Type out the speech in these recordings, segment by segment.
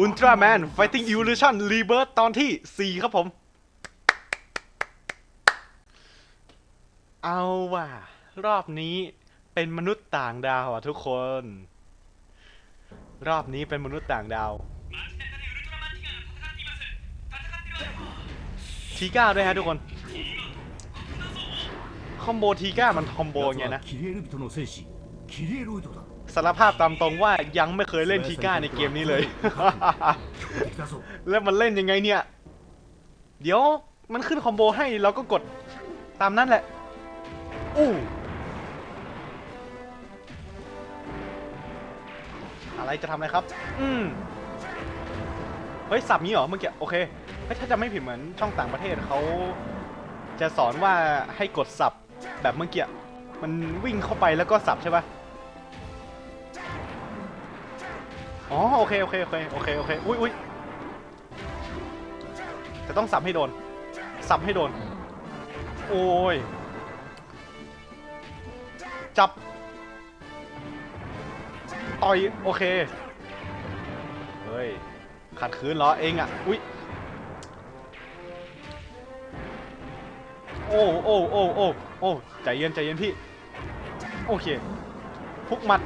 อุลตร้าแมน Fighting Evolution Rebirth ตอนที่ 4 ครับผม เอาว่ะ รอบนี้เป็นมนุษย์ต่างดาวอะทุกคน รอบนี้เป็นมนุษย์ต่างดาว ทีก้าด้วยฮะทุกคน คอมโบทีก้ามันคอมโบไงนะ สารภาพตามตรงว่ายังไม่เคยเล่นทีก้าในเกมนี้เลย แล้วมันเล่นยังไงเนี่ย เดี๋ยวมันขึ้นคอมโบให้เราก็กดตามนั้นแหละ อู้อะไรจะทำอะไรครับ อืมเฮ้ย สับนี้เหรอเมื่อกี้โอเคถ้าจะไม่ผิดเหมือนช่องต่างประเทศเขาจะสอนว่าให้กดสับแบบเมื่อกี้มันวิ่งเข้าไปแล้วก็สับใช่ปะ อ๋อโอเคโอเคโอเคโอเคโอเคอุ้ยอุ้ยแต่ต้องสับให้โดน สับให้โดน โอ้ย จับ ต่อย โอเค เฮ้ย ขัดขืนเหรอเองอะ อุ้ย โอ้โอ้โอ้โอ้โอ้ใจเย็นใจเย็นพี่ โอเคพุกหมัด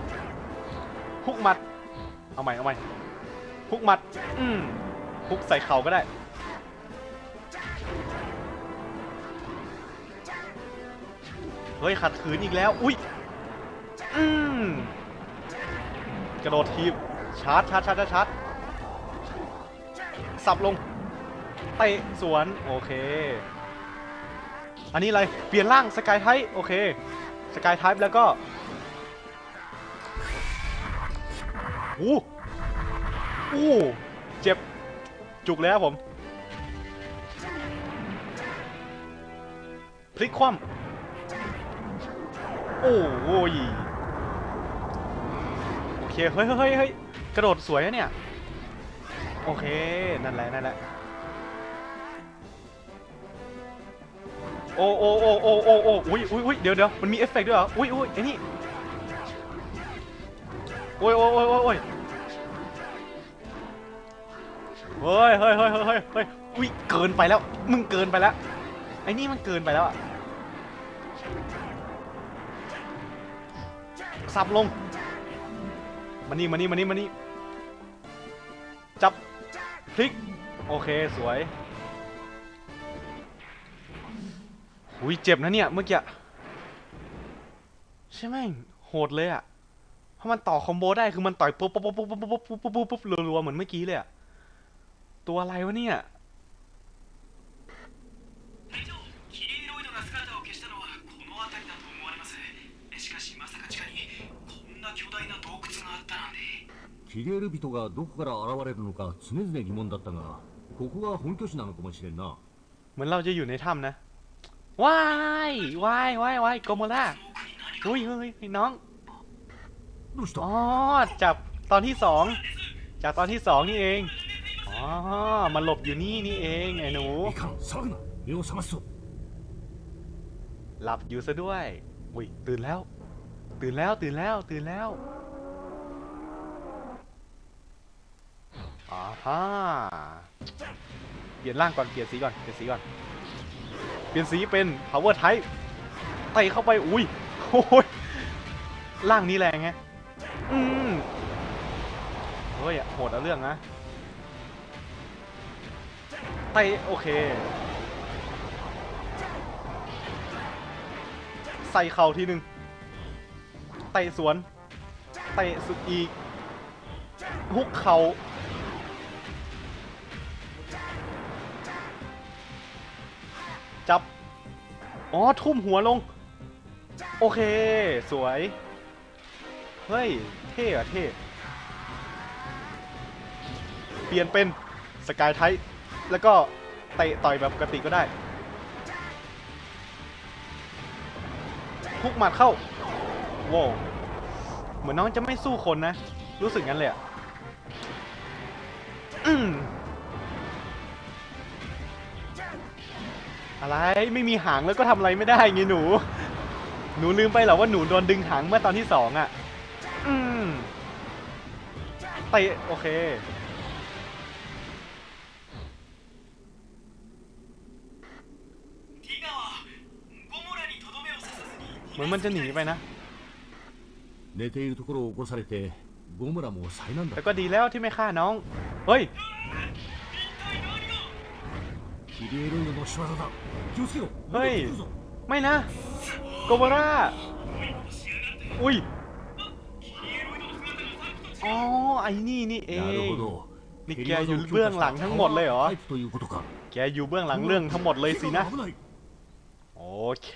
พุกหมัด เอาใหม่เอาใหม่พุกหมัด อืมพุกใส่เข่าก็ได้ เฮ้ย ขัดขืนอีกแล้ว อุ้ย อืมกระโดดทีบชาร์จชาร์จชาร์จชาร์จชาร์จสับลงเตะสวน โอเค อันนี้อะไร เปลี่ยนร่างสกายไทป์โอเค สกายไทป์แล้วก็อู้ อู้เจ็บ จุกแล้วผม พลิกคว่ำโอ้ยโอเคเฮ้ยเฮ้ยเฮ้ยเฮ้ยกระโดดสวยนะเนี่ย โอเค นั่นแหละ นั่นแหละ โอ้โอ้โอ้โอ้โอ้โอ้อุ้ยอุ้ยอุ้ยเดี๋ยวเดี๋ยวมันมีเอฟเฟกต์ด้วยเหรอ อุ้ยอุ้ยไอ้นี่ โอ้ยโอ้ยโอ้ยโอ้ย เฮ้ยเฮ้ยเฮ้ยเฮ้ยเฮ้ยอุ้ยเกินไปแล้ว มึงเกินไปแล้ว ไอ้นี่มันเกินไปแล้วอะสับลง มานี่มานี่มานี่มานี่จับคลิก โอเค สวยอุ้ยเจ็บนะเนี่ย เมื่อกี้ ใช่ไหมโหดเลยอะเพราะมันต่อคอมโบได้ คือมันต่อยปุ๊บปุ๊บปุ๊บปุ๊บปุ๊บปุ๊บปุ๊บรัวๆเหมือนเมื่อกี้เลยอะตัวอะไรวะเนี่ย 隊長キリエロイドが姿を消したのはこの辺りだと思われますしかしまさか地下にこんな巨大な洞窟があったなんてキリエル人がどこから現れるのか常々疑問だったがここが本拠地なのかもしれんな เหมือนเราจะอยู่ในถ้ำนะว้ายวายวายวายโกโมล่าอุ้ยเฮ้ยเฮ้ยน้อง どうした อ๋อจากตอนที่สองจากตอนที่สองนี่เอง อ๋อมันหลบอยู่นี่นี่เองไอ้หนูหลับอยู่ซะด้วยอุ้ยตื่นแล้ว ตื่นแล้วตื่นแล้วตื่นแล้วอ่าฮะเปลี่ยนร่างก่อนเปลี่ยนสีก่อนเปลี่ยนสีก่อนเปลี่ยนสีเป็น power type ไต่เข้าไปอุ้ยโอ้ยร่างนี้แรงไงอืมเฮ้ยโหดเอาเรื่องนะ ไต่โอเค ใส่เข่าทีหนึ่งเตะสวนเตะสุดอีกฮุกเข่าจับ อ๋อ ทุ่มหัวลง โอเค สวย เฮ้ย เท่อะเท่ เปลี่ยนเป็น สกายไท แล้วก็เตะต่อยแบบปกติก็ได้พุกหมัดเข้าโว้วเหมือนน้องจะไม่สู้คนนะ รู้สึกงั้นเลยอะอืมอะไรไม่มีหางแล้วก็ทำอะไรไม่ได้ไงหนู หนูลืมไปเหรอว่าหนูโดนดึงหางเมื่อตอนที่สองอะอืมเตะโอเค เหมือนมันจะหนีไปนะ 寝ているところを起こされてゴムラも災難だ แต่ก็ดีแล้วที่ไม่ฆ่าน้อง เฮ้ย キリエロイドの仕業だ気をつけろはい戻ってくるぞ ไม่นะ โกโบราอุ้ย อ๋อ ไอ้นี่นี่เอ なる ง ほど นี่ 蹴り แก 技 อยู่ を強 เบื้อง 化し หลัง た ทั้ง パ หมดเลยเหรอ ワータイプということか แกอยู่เบื้องหลังเรื่องทั้งหมดเลยสินะ 危ない โอเค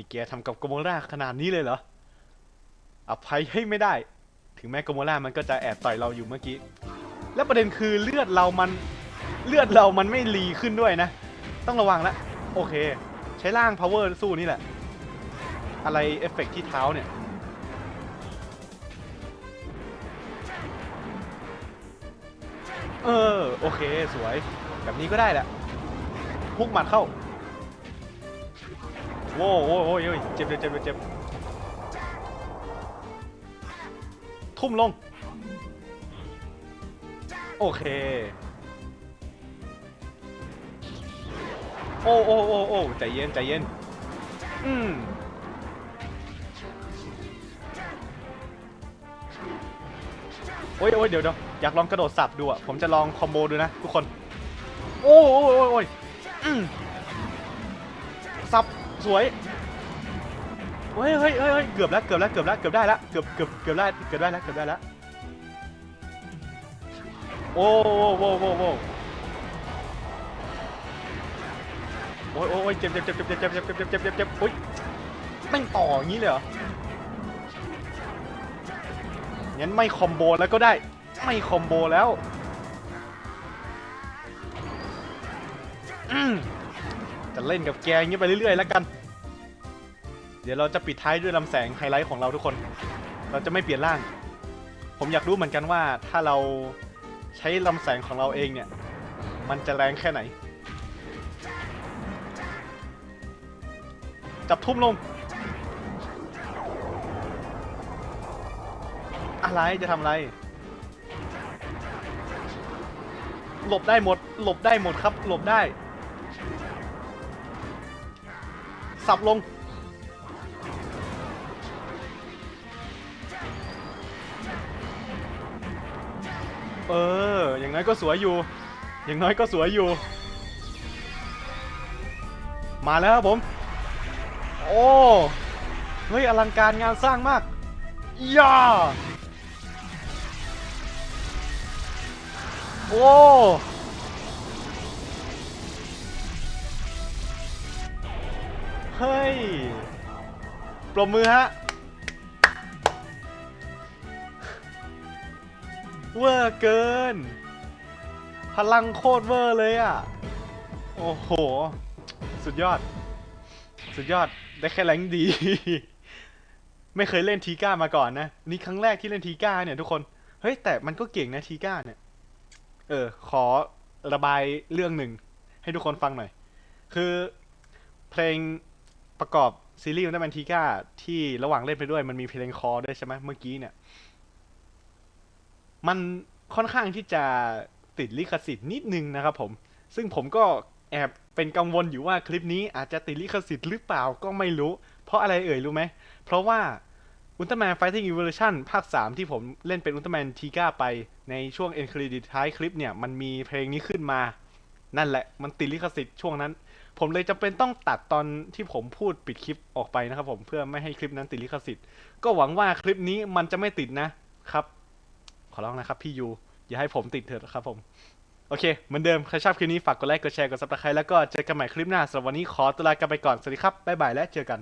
นี่แกทำกับโกโมราขนาดนี้เลยเหรอ อภัยให้ไม่ได้ ถึงแม้โกโมรามันก็จะแอบต่อยเราอยู่เมื่อกี้ แล้วประเด็นคือเลือดเรามันเลือดเรามันไม่รีขึ้นด้วยนะ ต้องระวังละโอเค ใช้ร่าง power สู้นี่แหละ อะไรเอฟเฟกต์ที่เท้าเนี่ยเออ โอเค สวย แบบนี้ก็ได้แหละพุกหมัดเข้า โว้โว้โว้ยเฮ้ยเจ็บเจ็บเจ็บเจ็บทุ่มลง โอเค โอ้โอ้โอ้โอ้ใจเย็นใจเย็น อืมโอ้ยโอ้ยเดี๋ยวเดี๋ยวอยากลองกระโดดสับดูอะ ผมจะลองคอมโบดูนะทุกคน โอ้โอ้ยโอ้ยโอ้ยอืมสับ สวยเฮ้ยเฮ้ยเฮ้ยเกือบแล้วเกือบแล้วเกือบแล้วเกือบได้แล้วเกือบเกือบเกือบได้เกือบได้แล้วเกือบได้แล้วโอ้โอ้โอ้โอ้โอ้โอ้ยโอ้ยเจ็บเจ็บเจ็บเจ็บเจ็บเจ็บเจ็บเจ็บเจ็บเจ็บเจ็บโอ้ยแม่งต่ออย่างนี้เลยเหรองั้นไม่คอมโบแล้วก็ได้ ไม่คอมโบแล้ว อืม จะเล่นกับแกอย่างนี้ไปเรื่อยๆแล้วกัน เดี๋ยวเราจะปิดท้ายด้วยลำแสงไฮไลท์ของเราทุกคน เราจะไม่เปลี่ยนร่าง ผมอยากรู้เหมือนกันว่าถ้าเราใช้ลำแสงของเราเองเนี่ย มันจะแรงแค่ไหน จับทุ่มลง อะไรจะทำอะไร หลบได้หมด หลบได้หมดครับ หลบได้ สับลง เออ อย่างน้อยก็สวยอยู่ อย่างน้อยก็สวยอยู่ มาแล้วครับผม โอ้ เฮ้ย อลังการงานสร้างมากย่าโอ้ เฮ้ย ปรบมือฮะ เวอร์เกิน พลังโคตรเวอร์เลยอะ โอ้โห สุดยอด สุดยอด ได้แค่แรงดี ไม่เคยเล่นทีก้ามาก่อนนะ นี่ครั้งแรกที่เล่นทีก้าเนี่ยทุกคน เฮ้ย แต่มันก็เก่งนะทีก้าเนี่ย เออ ขอระบายเรื่องหนึ่งให้ทุกคนฟังหน่อย คือเพลง ประกอบซีรีส์อุลตร้แมนทีก้าที่ระหว่างเล่นไปด้วยมันมีเพลงคอด้วยใช่ไหมเมื่อกี้เนี่ย มันค่อนข้างที่จะติดลิขสิทธิ์นิดนึงนะครับผม ซึ่งผมก็แอบเป็นกังวลอยู่ว่าคลิปนี้อาจจะติดลิขสิทธิ์หรือเปล่าก็ไม่รู้ เพราะอะไรเอ่ยรู้ไหม เพราะว่า Ultraman Fighting Evolution ภาค 3 ที่ผมเล่นเป็น Ultraman Tiga ไปในช่วง End Credit ท้ายคลิปเนี่ย มันมีเพลงนี้ขึ้นมา นั่นแหละมันติดลิขสิทธิ์ช่วงนั้น ผมเลยจำเป็นต้องตัดตอนที่ผมพูดปิดคลิปออกไปนะครับผมเพื่อไม่ให้คลิปนั้นติดลิขสิทธิ์ ก็หวังว่าคลิปนี้มันจะไม่ติดนะครับ ขอร้องนะครับพี่ยูอย่าให้ผมติดเถอะครับผม โอเค เหมือนเดิม ใครชอบคลิปนี้ฝากกดไลค์ กดแชร์ กดซับสไครต์แล้วก็เจอกันใหม่คลิปหน้าสำหรับวันนี้ขอตัวลากันไปก่อน สวัสดีครับ บ๊ายบายและเจอกัน